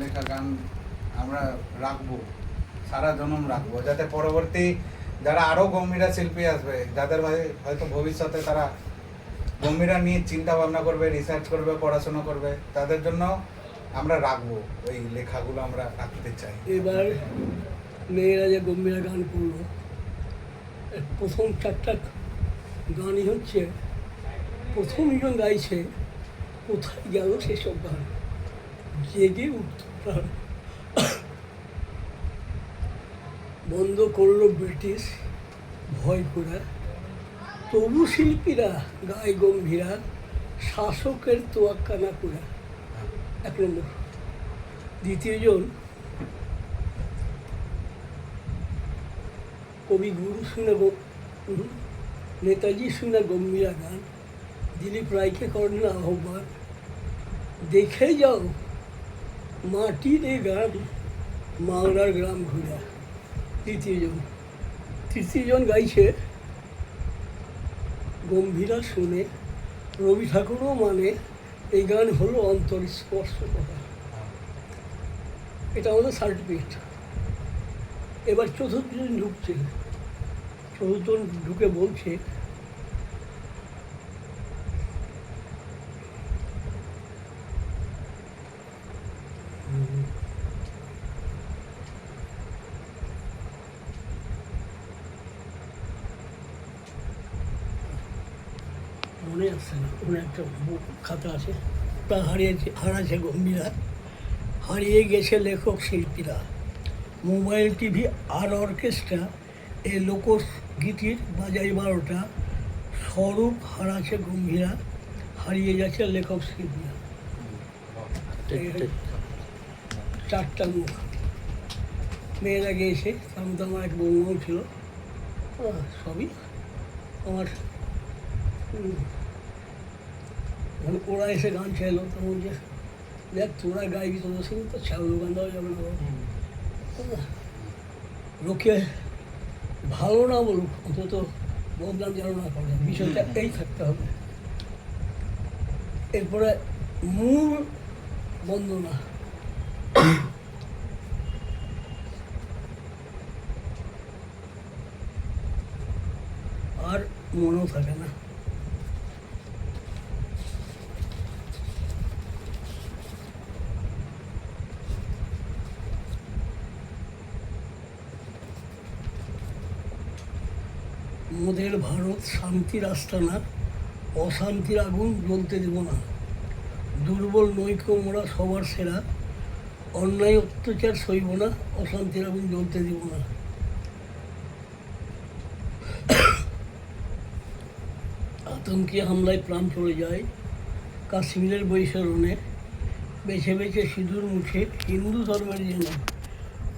লেখা গান আমরা রাখব, সারা জনম রাখব, যাতে পরবর্তী যারা আরও গম্ভীরা শিল্পী আসবে, যাদের হয়তো ভবিষ্যতে তারা গম্ভীরা নিয়ে চিন্তা ভাবনা করবে রিসার্চ করবে, পড়াশোনা করবে, তাদের জন্য আমরা রাখব ওই লেখাগুলো আমরা রাখতে চাই। এবার মেয়েরা যে গম্ভীরা গান করল প্রথম চারটা গানই হচ্ছে প্রথমজন গাইছে, কোথায় গেল সেসব গান? জেগে উঠতে বন্ধ করল ব্রিটিশ ভয় করে। তবু শিল্পীরা গায় গম্ভীরা, শাসকের তোয়াক্কা না করে। এক নম্বর। দ্বিতীয়জন কবি গুরু শুনে নেতাজি শুনে গম্ভীরা গান। দিলীপ রায়কে করেন আহ্বান। দেখে যাও মাটির এ গান মাওলার গ্রাম ঘুরা। তৃতীয়জন তৃতীয়জন গাইছে, গম্ভীরা শুনে, রবি ঠাকুরও মানে এই গান হলো অন্তর স্পর্শ করা। এটা আমাদের সার্টিফিকেট এবার চতুর্থজন ঢুকছে। চতুর্থজন ঢুকে বলছে মনে আসছে না। ওখানে একটা বুক খাতা আছে। তা হারিয়েছে হারাছে গম্ভীরা। হারিয়ে গেছে লেখক শিল্পীরা। মোবাইল টিভি আর অর্কেস্ট্রা এই লোকগীতির বাজাই বারোটা। স্বরূপ হারাছে গম্ভীরা। হারিয়ে যাচ্ছে লেখক শিল্পীরা। চারটা মুখ। মেয়েরা গিয়েছে তার মধ্যে আমার এক বৌমাও ছিল। সবই আমার ওরা এসে গান চাইলো তো বলছে দেখ তোরা গাইবি, তোদের সঙ্গে তো ছাগল গান দেওয়া যাবে না লোকে ভালো না বলুক, অন্তত বদনাম যেন না করে। বিষয়টা এই থাকতে হবে। এরপরে মূল বন্দনা। আর মনেও থাকে না। মোদের ভারত শান্তির আস্তানা, অশান্তির আগুন জ্বলতে দেব না। দুর্বল নৈক্য মোরা সবার সেরা, অন্যায় অত্যাচার সইব না, অশান্তির আগুন জ্বলতে দিব না। আতঙ্কি হামলায় প্রাণ চলে যায় কাশ্মীরের বৈশরণে। বেছে বেছে সিঁদুর মুছে হিন্দু ধর্মের যেন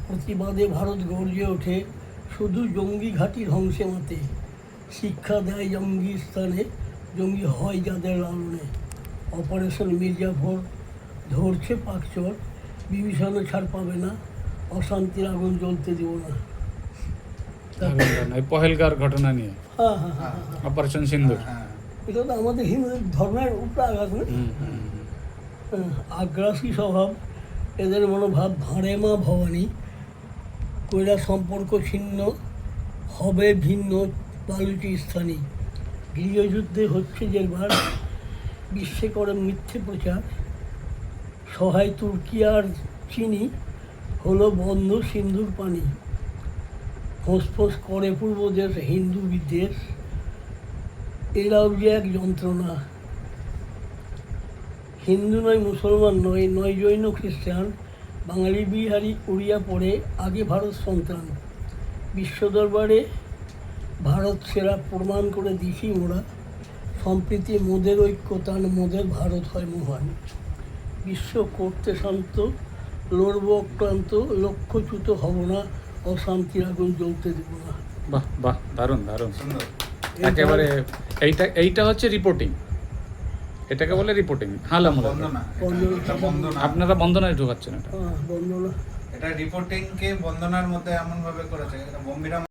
প্রতিবাদে ভারত গর্জে ওঠে শুধু জঙ্গি ঘাঁটি ধ্বংসে মাতে। শিক্ষা দেয় জঙ্গি স্থানে। জঙ্গি হয় যাদের লালনে। অপারেশন মির্জাফর ধরছে পাকচর। বিভীষণে ছাড় পাবে না। অশান্তির আগুন জ্বলতে দিব না। এই পহেলগার ঘটনা নিয়ে। হ্যাঁ হ্যাঁ হ্যাঁ হ্যাঁ। অপারেশন হ্যাঁ এটা তো আমাদের হিন্দু ধর্মের উপরে আঘাত না। হ্যাঁ, আগ্রাসী স্বভাব। এদের মনোভাব ভাঁড়ে মা ভবানী। কইরা সম্পর্ক ছিন্ন হবে ভিন্ন বালুচি স্থানী। গৃহযুদ্ধে হচ্ছে যেবার বিশ্বে করে মিথ্যে প্রচার। সহায় তুর্কি আর চিনি হলো বন্ধ সিন্ধুর পানি। ফোঁস করে পূর্ব দেশ, হিন্দু বিদ্বেষ এরাও যে এক যন্ত্রণা। হিন্দু নয়, মুসলমান নয় নয় জৈন খ্রিস্টান, বাঙালি, বিহারি, উড়িয়া পড়ে আগে ভারত সন্তান। বিশ্ব দরবারে ভারত সেরা প্রমাণ করে দিছি মোরা। সম্প্রীতি মোদের ঐক্য ঐক্যতান মোদের ভারত হয় মহান। বিশ্ব করতে শান্ত লড়ব অক্লান্ত লক্ষ্যচ্যুত হব না অশান্তির আগুন জ্বলতে দেব না। বাহ বাহ দারুণ দারুণ। সুন্দর। একেবারে এইটা এইটা হচ্ছে রিপোর্টিং এটাকে বলে রিপোর্টিং হালা মূলত। আপনারা বন্দনায় ঢুকাচ্ছেন এটা। হ্যাঁ বন্দনা। এটা রিপোর্টিং কে বন্দনার মধ্যে এমন ভাবে করেছে এটা গম্ভীরা